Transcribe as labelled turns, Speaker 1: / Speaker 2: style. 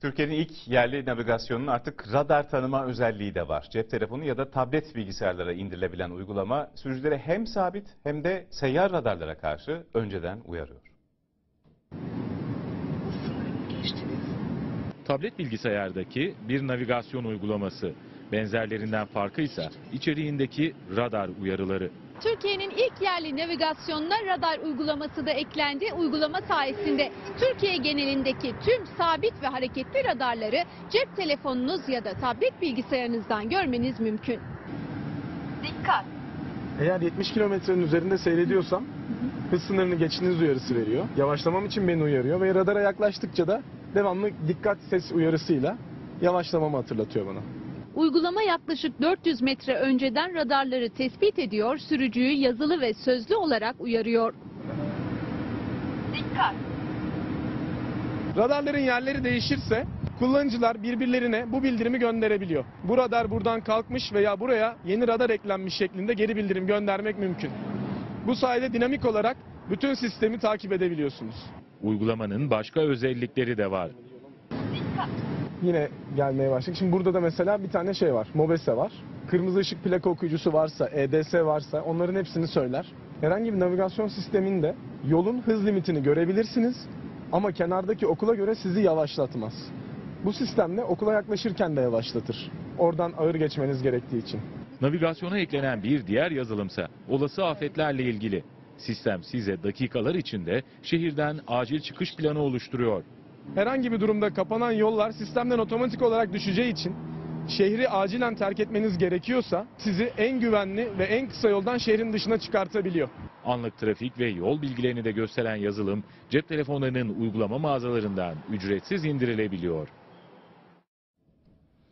Speaker 1: Türkiye'nin ilk yerli navigasyonunun artık radar tanıma özelliği de var. Cep telefonu ya da tablet bilgisayarlara indirilebilen uygulama sürücülere hem sabit hem de seyyar radarlara karşı önceden uyarıyor.
Speaker 2: Tablet bilgisayardaki bir navigasyon uygulaması. Benzerlerinden farkı ise içeriğindeki radar uyarıları.
Speaker 3: Türkiye'nin ilk yerli navigasyonuna radar uygulaması da eklendi. Uygulama sayesinde Türkiye genelindeki tüm sabit ve hareketli radarları cep telefonunuz ya da tablet bilgisayarınızdan görmeniz mümkün. Dikkat!
Speaker 4: Eğer 70 kilometrenin üzerinde seyrediyorsam hız sınırını geçtiğiniz uyarısı veriyor. Yavaşlamam için beni uyarıyor ve radara yaklaştıkça da devamlı dikkat ses uyarısıyla yavaşlamamı hatırlatıyor bana.
Speaker 3: Uygulama yaklaşık 400 metre önceden radarları tespit ediyor, sürücüyü yazılı ve sözlü olarak uyarıyor. Dikkat!
Speaker 4: Radarların yerleri değişirse kullanıcılar birbirlerine bu bildirimi gönderebiliyor. Bu radar buradan kalkmış veya buraya yeni radar eklenmiş şeklinde geri bildirim göndermek mümkün. Bu sayede dinamik olarak bütün sistemi takip edebiliyorsunuz.
Speaker 2: Uygulamanın başka özellikleri de var.
Speaker 4: Yine gelmeye başladık. Şimdi burada da mesela bir tane şey var. Mobese var. Kırmızı ışık plaka okuyucusu varsa, EDS varsa onların hepsini söyler. Herhangi bir navigasyon sisteminde yolun hız limitini görebilirsiniz ama kenardaki okula göre sizi yavaşlatmaz. Bu sistemle okula yaklaşırken de yavaşlatır. Oradan ağır geçmeniz gerektiği için.
Speaker 2: Navigasyona eklenen bir diğer yazılımsa olası afetlerle ilgili. Sistem size dakikalar içinde şehirden acil çıkış planı oluşturuyor.
Speaker 4: Herhangi bir durumda kapanan yollar sistemden otomatik olarak düşeceği için şehri acilen terk etmeniz gerekiyorsa sizi en güvenli ve en kısa yoldan şehrin dışına çıkartabiliyor.
Speaker 2: Anlık trafik ve yol bilgilerini de gösteren yazılım cep telefonlarının uygulama mağazalarından ücretsiz indirilebiliyor.